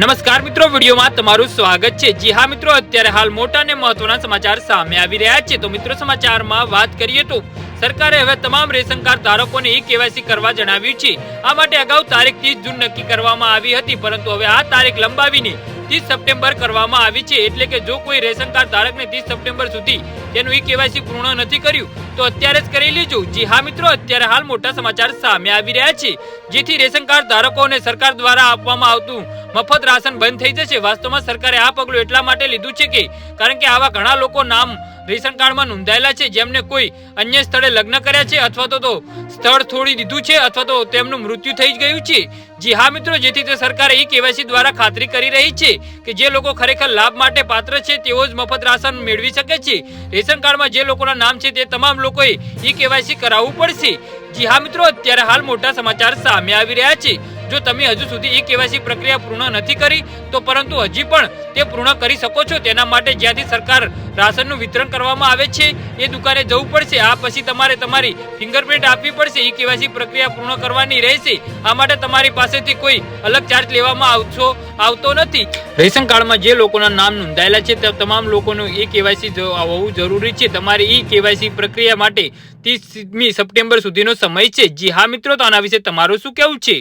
નમસ્કાર મિત્રો, વિડીયોમાં તમારું સ્વાગત છે. જી હા મિત્રો, અત્યારે હાલ મોટા અને મહત્વના સમાચાર સામે આવી રહ્યા છે. તો મિત્રો, સમાચારમાં વાત કરીએ તો સરકારે હવે તમામ રેશન કાર્ડ ધારકોને ઈ કેવાયસી કરવા જણાવ્યું છે. આ માટે અગાઉ તારીખ 30 જૂન નક્કી કરવામાં આવી હતી, પરંતુ હવે આ તારીખ લંબાવીને 30 સપ્ટેમ્બર કરવામાં આવી છે. એટલે કે જો કોઈ રેશન કાર્ડ ધારકને 30 સપ્ટેમ્બર સુધી તેનું ઈ કેવાયસી પૂર્ણ નથી કર્યું, તો અત્યારે જ કરી લેજો. જી હા મિત્રો, અત્યારે હાલ મોટા સમાચાર સામે આવી રહ્યા છે. જેથી રેશન કાર્ડ ધારકોને સરકાર દ્વારા આપવામાં આવતું મફત રાશન બંધ થઈ જશે. વાસ્તવમાં સરકારે આ પગલું એટલા માટે લીધું છે કે, કારણ કે આવા ઘણા લોકો નામ રેશન કાર્ડમાં નોંધાયેલા છે, જેમને કોઈ અન્ય સ્થળે લગ્ન કર્યા છે અથવા તો તો સ્થળ છોડી દીધું છે અથવા તો તેમનું મૃત્યુ થઈ ગયું છે. જી હા મિત્રો, જેથી તે સરકારે ઈ કેવાયસી દ્વારા ખાતરી કરી રહી છે કે જે લોકો ખરેખર લાભ માટે પાત્ર છે, તેઓ જ મફત રાશન મેળવી શકે છે. રેશન કાર્ડમાં જે લોકોના નામ છે, તે તમામ લોકોએ ઈ કેવાયસી કરાવવું પડશે. જી હા મિત્રો, અત્યારે હાલ મોટા સમાચાર સામે આવી રહ્યા છે. જો તમે હજુ સુધી ઈ કેવાયસી પ્રક્રિયા પૂર્ણ નથી કરી, તો પરંતુ હજી પણ તે પૂર્ણ કરી શકો છો. તેના માટે જ્યાંથી સરકાર રાશનનું વિતરણ કરવામાં આવે છે, એ દુકાને જવું પડશે. આ પછી તમારે તમારી ફિંગરપ્રિન્ટ આપવી પડશે. ઈ કેવાયસી પ્રક્રિયા પૂર્ણ કરવાની રહેશે. આ માટે તમારી પાસેથી કોઈ અલગ ચાર્જ લેવામાં આવશો, આવતો નથી. રેશન કાર્ડમાં જે લોકોના નામ નોંધાયેલા છે, તે તમામ લોકોનું ઈ કેવાયસી હોવું જરૂરી છે. તમારી ઈ કેવાયસી પ્રક્રિયા માટે ત્રીસમી સપ્ટેમ્બર સુધીનો સમય છે. જી હા મિત્રો, તો આના વિશે તમારું શું કહેવું છે?